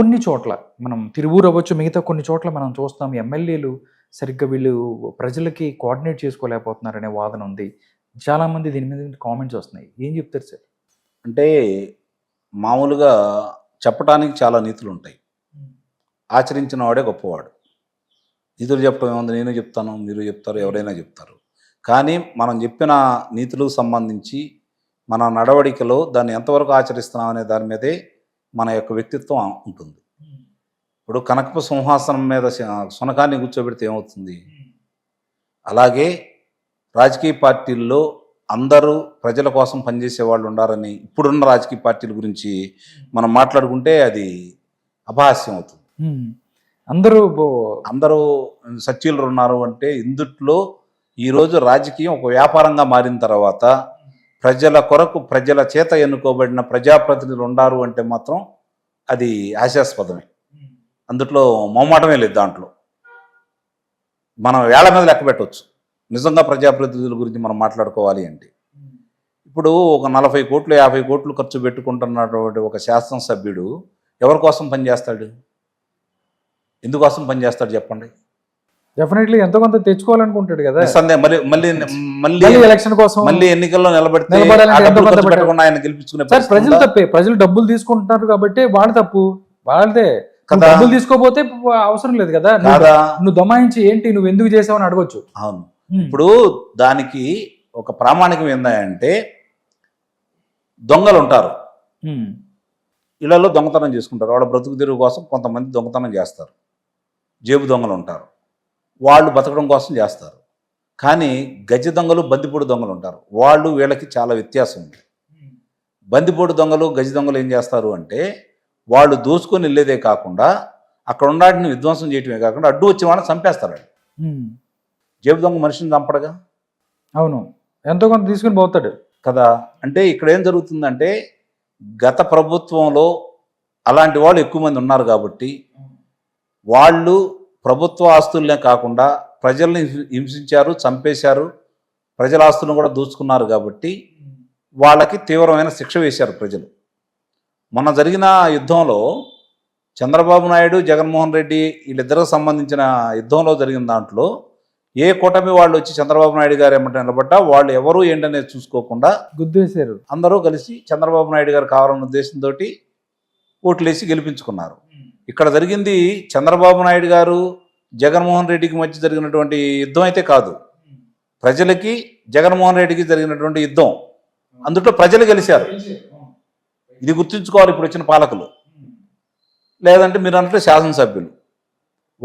కొన్ని చోట్ల మనం తిరువూరు అవ్వచ్చు మిగతా కొన్ని చోట్ల మనం చూస్తాం ఎమ్మెల్యేలు సరిగ్గా వీళ్ళు ప్రజలకి కోఆర్డినేట్ చేసుకోలేకపోతున్నారనే వాదన ఉంది. చాలా మంది దీని మీద కామెంట్స్ వస్తున్నాయి. ఏం చెప్తారు సార్? అంటే మామూలుగా చెప్పడానికి చాలా నీతులు ఉంటాయి ఆచరించిన వాడే గొప్పవాడు. నీతులు చెప్పడం ఏముంది? నేను చెప్తాను మీరు చెప్తారు ఎవరైనా చెప్తారు. కానీ మనం చెప్పిన నీతులకు సంబంధించి మన నడవడికలో దాన్ని ఎంతవరకు ఆచరిస్తున్నాం అనే దాని మీదే మన యొక్క వ్యక్తిత్వం ఉంటుంది. ఇప్పుడు కనకపు సింహాసనం మీద సునకాన్ని కూర్చోబెడితే ఏమవుతుంది? అలాగే రాజకీయ పార్టీల్లో అందరూ ప్రజల కోసం పనిచేసే వాళ్ళు ఉండాలని ఇప్పుడున్న రాజకీయ పార్టీల గురించి మనం మాట్లాడుకుంటే అది అపహాస్యం అవుతుంది. అందరూ అందరూ సచ్చీలు ఉన్నారు అంటే ఇందుట్లో ఈరోజు రాజకీయం ఒక వ్యాపారంగా మారిన తర్వాత ప్రజల కొరకు ప్రజల చేత ఎన్నుకోబడిన ప్రజాప్రతినిధులు ఉండారు అంటే మాత్రం అది హాస్యాస్పదమే అందుట్లో మొమ్మాటమే లేదు దాంట్లో. మనం వేళ మీద లెక్క పెట్టవచ్చు నిజంగా ప్రజాప్రతినిధుల గురించి మనం మాట్లాడుకోవాలి అంటే. ఇప్పుడు ఒక నలభై కోట్లు యాభై కోట్లు ఖర్చు పెట్టుకుంటున్నటువంటి ఒక శాసనసభ్యుడు ఎవరి కోసం పనిచేస్తాడు ఎందుకోసం పనిచేస్తాడు చెప్పండి? డెఫినెట్లీ ఎంతో కొంత తెచ్చుకోవాలనుకుంటాడు కదా. నిస్సందేహం. మళ్ళీ మళ్ళీ మళ్ళీ ఎలక్షన్ కోసం మళ్ళీ ఎన్నికల్లో నిలబడితే. పెట్టకుండా ఆయన గెలిపించుకునే సార్ ప్రజలు? తప్పే. ప్రజలు డబ్బులు తీసుకుంటున్నారు కాబట్టి వాళ్ళ తప్పు. వాళ్ళదే. డబ్బులు తీసుకోపోతే అవసరం లేదు కదా. నువ్వు- దమాయించి ఏంటి? నువ్వు ఎందుకు చేసావని అడగొచ్చు. అవును. ఇప్పుడు దానికి ఒక ప్రామాణికం ఏందంటే దొంగలు ఉంటారు ఉమ్. ఇళ్ళలో దొంగతనం చేసుకుంటారు. వాళ్ళ బ్రతుకు తెరువు కోసం కొంతమంది దొంగతనం చేస్తారు. జేబు దొంగలు ఉంటారు వాళ్ళు బతకడం కోసం చేస్తారు. కానీ గజ దొంగలు బందిపోడు దొంగలు ఉంటారు. వాళ్ళు వీళ్ళకి చాలా వ్యత్యాసం ఉంది. బందిపోటు దొంగలు గజ దొంగలు ఏం చేస్తారు అంటే వాళ్ళు దోసుకొని వెళ్ళేదే కాకుండా అక్కడ ఉన్నాటిని విధ్వంసం చేయటమే కాకుండా అడ్డు వచ్చిన వాళ్ళని చంపేస్తారు. జేబు దొంగ మనిషిని చంపడగా? అవును. ఎంతో కొంత తీసుకుని పోతాడు. కదా? అంటే ఇక్కడ ఏం జరుగుతుందంటే గత ప్రభుత్వంలో అలాంటి వాళ్ళు ఎక్కువ మంది ఉన్నారు కాబట్టి వాళ్ళు ప్రభుత్వ ఆస్తులనే కాకుండా ప్రజల్ని హింస- హింసించారు చంపేశారు ప్రజల ఆస్తులను కూడా దోచుకున్నారు కాబట్టి వాళ్ళకి తీవ్రమైన శిక్ష వేశారు ప్రజలు. మొన్న జరిగిన యుద్ధంలో చంద్రబాబు నాయుడు జగన్మోహన్ రెడ్డి వీళ్ళిద్దరికి సంబంధించిన యుద్ధంలో జరిగిన దాంట్లో ఏ కూటమి వాళ్ళు వచ్చి చంద్రబాబు నాయుడు గారు ఏమంటే నిలబడ్డా వాళ్ళు ఎవరు ఏంటనేది చూసుకోకుండా గుద్దేశారు అందరూ కలిసి చంద్రబాబు నాయుడు గారు కావాలన్న ఉద్దేశంతో ఓట్లేసి గెలిపించుకున్నారు. ఇక్కడ జరిగింది చంద్రబాబు నాయుడు గారు జగన్మోహన్ రెడ్డికి మధ్య జరిగినటువంటి యుద్ధం అయితే కాదు. ప్రజలకి జగన్మోహన్ రెడ్డికి జరిగినటువంటి యుద్ధం. అందుట్లో ప్రజలు గెలిచారు. ఇది గుర్తుంచుకోవాలి ఇప్పుడు వచ్చిన పాలకులు. లేదంటే మీరు అన్నట్టు శాసనసభ్యులు.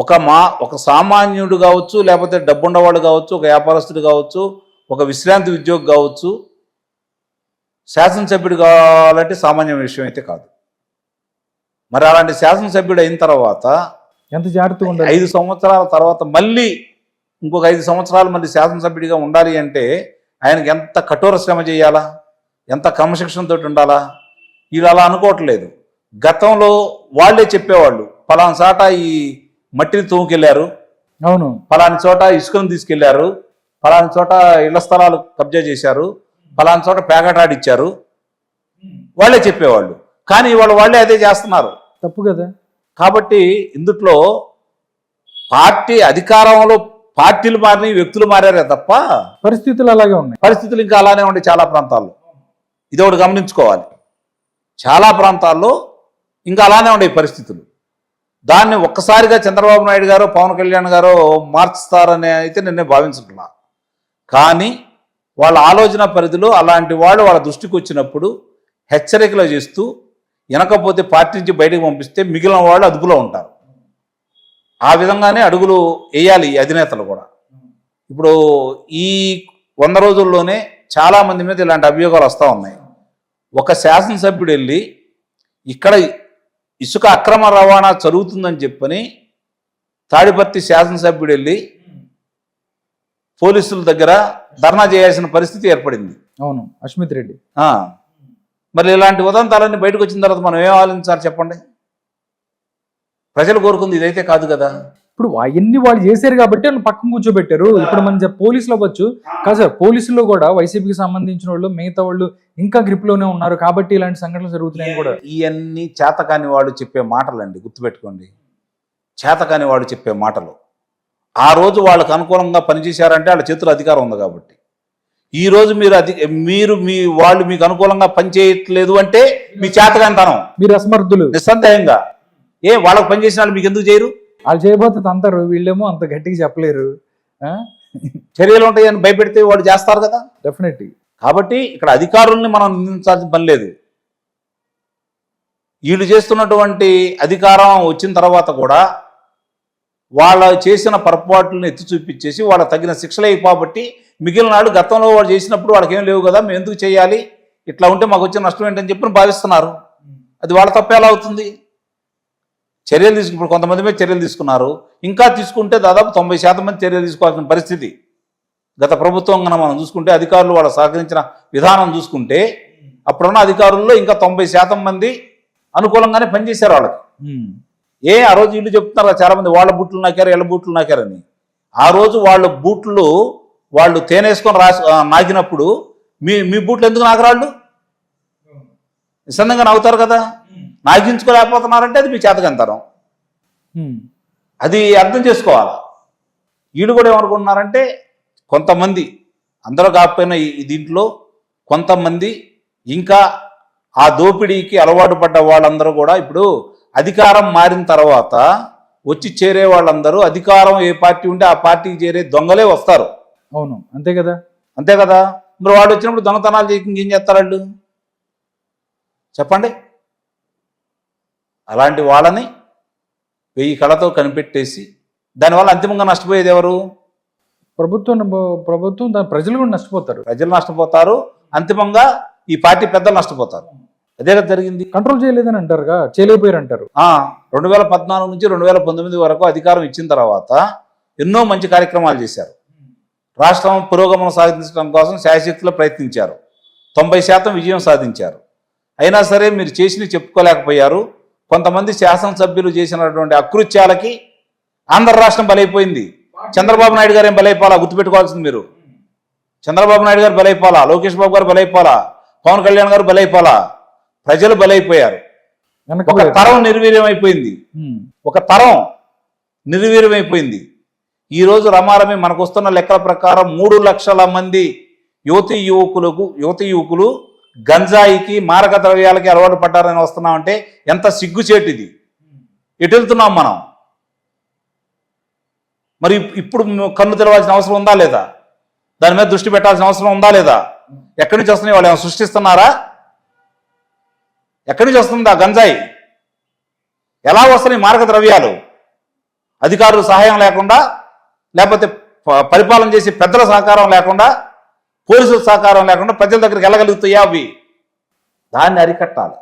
ఒక మా ఒక సామాన్యుడు కావచ్చు లేకపోతే డబ్బుండవాడు కావచ్చు ఒక వ్యాపారస్తుడు కావచ్చు ఒక విశ్రాంతి ఉద్యోగి కావచ్చు శాసనసభ్యుడు కావాలంటే సామాన్య విషయం అయితే కాదు. మరి అలాంటి శాసనసభ్యుడు అయిన తర్వాత ఎంత జాగ్రత్తగా ఉండాలి? ఐదు సంవత్సరాల తర్వాత మళ్ళీ ఇంకొక ఐదు సంవత్సరాలు మళ్ళీ శాసనసభ్యుడిగా ఉండాలి అంటే ఆయనకి ఎంత కఠోర శ్రమ చేయాలా? ఎంత క్రమశిక్షణతో ఉండాలా? వీళ్ళు అలా అనుకోవట్లేదు. గతంలో వాళ్ళే చెప్పేవాళ్ళు పలానా చాట ఈ మట్టిని తోముకెళ్ళారు అవును. పలాని చోట ఇసుకను తీసుకెళ్ళారు పలాని చోట ఇళ్ళ స్థలాలు కబ్జా చేశారు పలాని చోట పేకటాడిచ్చారు వాళ్ళే చెప్పేవాళ్ళు. కానీ ఇవాళ వాళ్ళే అదే చేస్తున్నారు. తప్పు కదా. కాబట్టి ఇందుట్లో పార్టీ అధికారంలో పార్టీలు మారిన వ్యక్తులు మారారే తప్ప పరిస్థితులు అలాగే ఉన్నాయి. పరిస్థితులు ఇంకా అలానే ఉండే చాలా ప్రాంతాల్లో. ఇది ఒకటి గమనించుకోవాలి. చాలా ప్రాంతాల్లో ఇంకా అలానే ఉండే పరిస్థితులు. దాన్ని ఒక్కసారిగా చంద్రబాబు నాయుడు గారు పవన్ కళ్యాణ్ గారు మార్చుతారని అయితే నేనే భావించుకున్నా. కానీ వాళ్ళ ఆలోచన పరిధిలో అలాంటి వాళ్ళు వాళ్ళ దృష్టికి వచ్చినప్పుడు హెచ్చరికలు చేస్తూ వెనకపోతే పార్టీ నుంచి బయటకు పంపిస్తే మిగిలిన వాళ్ళు అదుపులో ఉంటారు. ఆ విధంగానే అడుగులు వేయాలి అధినేతలు కూడా. ఇప్పుడు ఈ వంద రోజుల్లోనే చాలా మంది మీద ఇలాంటి అభియోగాలు వస్తూ ఉన్నాయి. ఒక శాసనసభ్యుడు వెళ్ళి ఇక్కడ ఇసుక అక్రమ రవాణా జరుగుతుందని చెప్పని తాడిపత్రి శాసనసభ్యుడు వెళ్ళి పోలీసుల దగ్గర ధర్నా చేయాల్సిన పరిస్థితి ఏర్పడింది. అవును అష్మిత్ రెడ్డి. మరి ఇలాంటి ఉదంతాలన్నీ బయటకు వచ్చిన తర్వాత మనం ఏం ఆలోచించాలి చెప్పండి? ప్రజలు కోరుకుంది ఇదైతే కాదు కదా. ఇప్పుడు అవన్నీ వాళ్ళు చేశారు కాబట్టి వాళ్ళు పక్కన కూర్చోబెట్టారు. ఇప్పుడు మన పోలీసులు అవ్వచ్చు. కాదు సార్ పోలీసుల్లో కూడా వైసీపీకి సంబంధించిన వాళ్ళు మిగతా వాళ్ళు ఇంకా గ్రిప్లోనే ఉన్నారు కాబట్టి ఇలాంటి సంఘటనలు జరుగుతున్నాయని కూడా. ఇవన్నీ చేతకాని వాడు చెప్పే మాటలండి గుర్తుపెట్టుకోండి. చేతకాని వాడు చెప్పే మాటలు. ఆ రోజు వాళ్ళకు అనుకూలంగా పనిచేశారంటే వాళ్ళ చేతులు అధికారం ఉంది కాబట్టి. ఈ రోజు మీరు అధి మీరు మీ వాళ్ళు మీకు అనుకూలంగా పనిచేయట్లేదు అంటే మీ చేతకానితనం మీరు అసమర్థులు నిస్సందేహంగా. ఏ వాళ్ళకి పనిచేసిన వాళ్ళు మీకు ఎందుకు చేయరు? వాళ్ళు చేయబోతే అంటారు వీళ్ళేమో అంత గట్టిగా చెప్పలేరు. చర్యలు ఉంటాయని భయపెడితే వాళ్ళు చేస్తారు కదా? డెఫినెట్లీ కాబట్టి ఇక్కడ అధికారుల్ని మనం నిందించాల్సిన పని లేదు. వీళ్ళు చేస్తున్నటువంటి అధికారం వచ్చిన తర్వాత కూడా వాళ్ళ చేసిన పొరపాట్లను ఎత్తి చూపించేసి వాళ్ళకి తగిన శిక్షలే కాబట్టి మిగిలిన నాడు గతంలో వాళ్ళు చేసినప్పుడు వాళ్ళకి ఏం లేవు కదా మేము ఎందుకు చేయాలి? ఇట్లా ఉంటే మాకు వచ్చిన నష్టం ఏంటని చెప్పి భావిస్తున్నారు. అది వాళ్ళ తప్ప ఎలా అవుతుంది? చర్యలు తీసుకు ఇప్పుడు కొంతమంది మీద చర్యలు తీసుకున్నారు. ఇంకా తీసుకుంటే దాదాపు తొంభై శాతం మంది చర్యలు తీసుకోవాల్సిన పరిస్థితి. గత ప్రభుత్వం కనుక మనం చూసుకుంటే అధికారులు వాళ్ళ సహకరించిన విధానం చూసుకుంటే అప్పుడున్న అధికారుల్లో ఇంకా తొంభై శాతం మంది అనుకూలంగానే పనిచేశారు వాళ్ళకి. ఏ ఆ రోజు వీళ్ళు చెప్తున్నారు చాలా మంది వాళ్ళ బూట్లు నాకారు వీళ్ళ బూట్లు నాకారని. ఆ రోజు వాళ్ళ బూట్లు వాళ్ళు తేనేసుకొని రాసి నాకినప్పుడు మీ మీ బూట్లు ఎందుకు నాకరాళ్ళు? నిస్సందంగా నవ్వుతారు కదా. నాగించుకోలేకపోతున్నారంటే అది మీ చేతకంతరం అది అర్థం చేసుకోవాలి? వీళ్ళు కూడా ఏమనుకుంటున్నారంటే కొంతమంది అందరూ కాకపోయినా దీంట్లో కొంతమంది ఇంకా ఆ దోపిడీకి అలవాటు పడ్డ వాళ్ళందరూ కూడా ఇప్పుడు అధికారం మారిన తర్వాత వచ్చి చేరే వాళ్ళందరూ అధికారం ఏ పార్టీ ఉంటే ఆ పార్టీకి చేరే దొంగలే వస్తారు. అవును. అంతే కదా? అంతే కదా? మరి వాడు వచ్చినప్పుడు దొంగతనాలు చేయక ఇంకేం చేస్తారు వాళ్ళు? చెప్పండి. అలాంటి వాళ్ళని వెయ్యి కళతో కనిపెట్టేసి దానివల్ల అంతిమంగా నష్టపోయేది ఎవరు? ప్రభుత్వం ప్రభుత్వం దాని ప్రజలు కూడా నష్టపోతారు. ప్రజలు నష్టపోతారు. అంతిమంగా ఈ పార్టీ పెద్దలు నష్టపోతారు. అదే కదా జరిగింది. కంట్రోల్ చేయలేదని అంటారుగా? చేయలేకపోయారు అంటారు. రెండు వేల పద్నాలుగు నుంచి రెండు వేల పంతొమ్మిది వరకు అధికారం ఇచ్చిన తర్వాత ఎన్నో మంచి కార్యక్రమాలు చేశారు. రాష్ట్రం పురోగమనం సాధించడం కోసం శాయశక్తిలో ప్రయత్నించారు. తొంభై శాతం విజయం సాధించారు. అయినా సరే మీరు చేసినవి చెప్పుకోలేకపోయారు. కొంతమంది శాసనసభ్యులు చేసినటువంటి అకృత్యాలకి ఆంధ్ర రాష్ట్రం బలైపోయింది. చంద్రబాబు నాయుడు గారు ఏం బలైపోవాలా? గుర్తుపెట్టుకోవాల్సింది మీరు. చంద్రబాబు నాయుడు గారు బలైపోవాలా? లోకేష్ బాబు గారు బలైపోవాలా? పవన్ కళ్యాణ్ గారు బలైపోవాలా? ప్రజలు బలైపోయారు. ఒక. తరం నిర్వీర్యం అయిపోయింది. ఒక తరం నిర్వీర్యం అయిపోయింది ఈ రోజు రమారమి మనకు వస్తున్న లెక్కల ప్రకారం మూడు లక్షల మంది యువతి యువకులకు యువతి యువకులు గంజాయికి మారక ద్రవ్యాలకి అలవాటు పడ్డారని వస్తున్నామంటే ఎంత సిగ్గుచేటిది. ఎటు వెళ్తున్నాం మనం? మరి ఇప్పుడు కన్ను తెరవాల్సిన అవసరం ఉందా లేదా? దాని మీద దృష్టి పెట్టాల్సిన అవసరం ఉందా లేదా? ఎక్కడి నుంచి వస్తున్నాయి? వాళ్ళు ఏమైనా సృష్టిస్తున్నారా? ఎక్కడి నుంచి వస్తుందా గంజాయి? ఎలా వస్తున్నాయి మారక ద్రవ్యాలు? అధికారులు సహాయం లేకుండా లేకపోతే పరిపాలన చేసే పెద్దల సహకారం లేకుండా పోలీసుల సహకారం లేకుండా ప్రజల దగ్గరికి వెళ్ళగలుగుతాయా అవి? దాన్ని అరికట్టాలి.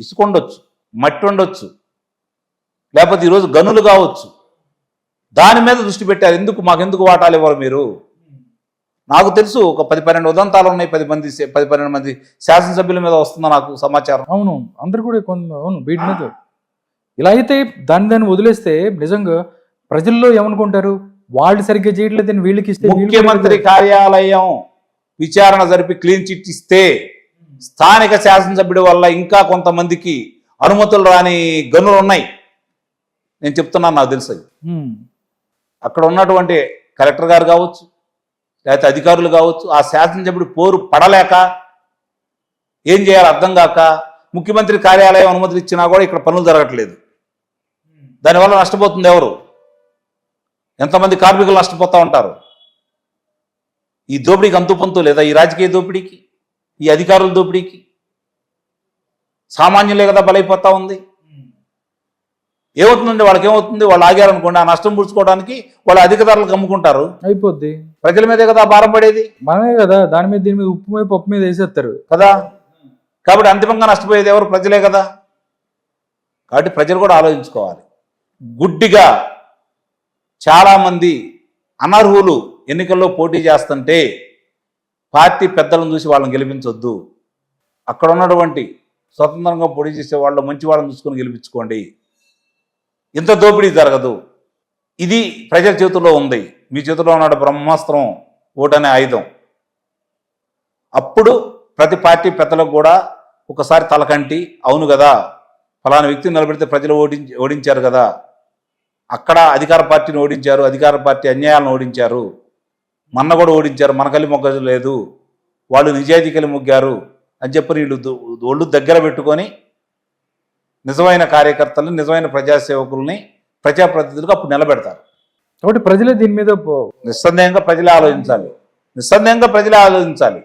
ఇసుక ఉండొచ్చు మట్టి ఉండొచ్చు లేకపోతే ఈరోజు గనులు కావచ్చు. దాని మీద దృష్టి పెట్టారు. ఎందుకు మాకెందుకు వాటాలు ఇవ్వరు మీరు? నాకు తెలుసు ఒక పది పన్నెండు ఉదంతాలు ఉన్నాయి పది మంది పది పన్నెండు మంది శాసనసభ్యుల మీద వస్తుందో నాకు సమాచారం. అవును అందరు కూడా కొంత అవును వీటి మీద. ఇలా అయితే దాన్ని దాన్ని వదిలేస్తే నిజంగా ప్రజల్లో ఏమనుకుంటారు? వాళ్ళు సరిగ్గా చేయట్లేదని వీళ్ళకి ఇస్తే ముఖ్యమంత్రి కార్యాలయం విచారణ జరిపి క్లీన్ చిట్ ఇస్తే స్థానిక శాసనసభ్యుడి వల్ల ఇంకా కొంతమందికి అనుమతులు రాని గనులు ఉన్నాయి. నేను చెప్తున్నాను నాకు తెలుసు. అక్కడ ఉన్నటువంటి కలెక్టర్ గారు కావచ్చు లేకపోతే అధికారులు కావచ్చు ఆ శాసనసభ్యుడు పోరు పడలేక ఏం చేయాలో అర్థం కాక ముఖ్యమంత్రి కార్యాలయం అనుమతులు ఇచ్చినా కూడా ఇక్కడ పనులు జరగట్లేదు. దానివల్ల నష్టపోతుంది ఎవరు? ఎంతమంది కార్మికులు నష్టపోతూ ఉంటారు? ఈ దోపిడీకి అంతు పొంతు లేదా ఈ రాజకీయ దోపిడీకి ఈ అధికారుల దోపిడీకి సామాన్యులే కదా బలైపోతా ఉంది? ఏమవుతుందండి వాళ్ళకి ఏమవుతుంది? వాళ్ళు ఆగారనుకోండి ఆ నష్టం పుడుచుకోవడానికి వాళ్ళు అధిక ధరలకు అమ్ముకుంటారు. అయిపోద్ది. ప్రజల మీదే కదా భారం పడేది? మనమే కదా దాని మీద దీని మీద ఉప్పు మీద పప్పు మీద వేసేస్తారు. కదా? కాబట్టి అంతిమంగా నష్టపోయేది ఎవరు? ప్రజలే కదా. కాబట్టి ప్రజలు కూడా ఆలోచించుకోవాలి. గుడ్డిగా చాలామంది అనర్హులు ఎన్నికల్లో పోటీ చేస్తుంటే పార్టీ పెద్దలను చూసి వాళ్ళని గెలిపించొద్దు. అక్కడ ఉన్నటువంటి స్వతంత్రంగా పోటీ చేసే వాళ్ళు మంచి వాళ్ళని చూసుకొని గెలిపించుకోండి. ఇంత దోపిడీ జరగదు. ఇది ప్రజల చేతుల్లో ఉంది. మీ చేతిలో ఉన్న బ్రహ్మాస్త్రం ఓటనే ఆయుధం. అప్పుడు ప్రతి పార్టీ పెద్దలకు కూడా ఒకసారి తలకంటి అవును కదా ఫలానా వ్యక్తిని నిలబెడితే ప్రజలు ఓడించి ఓడించారు కదా. అక్కడ అధికార పార్టీని ఓడించారు అధికార పార్టీ అన్యాయాలను ఓడించారు. మన్న కూడా ఓడించారు మనకలి మొగ్గ లేదు వాళ్ళు నిజాయితీ కలిగి మొగ్గారు అని చెప్పి వీళ్ళు ఒళ్ళు దగ్గర పెట్టుకొని నిజమైన కార్యకర్తలు నిజమైన ప్రజాసేవకుల్ని ప్రజాప్రతినిధులుగా అప్పుడు నిలబెడతారు. కాబట్టి ప్రజలే దీని మీద నిస్సందేహంగా ప్రజలే ఆలోచించాలి. నిస్సందేహంగా ప్రజలే ఆలోచించాలి.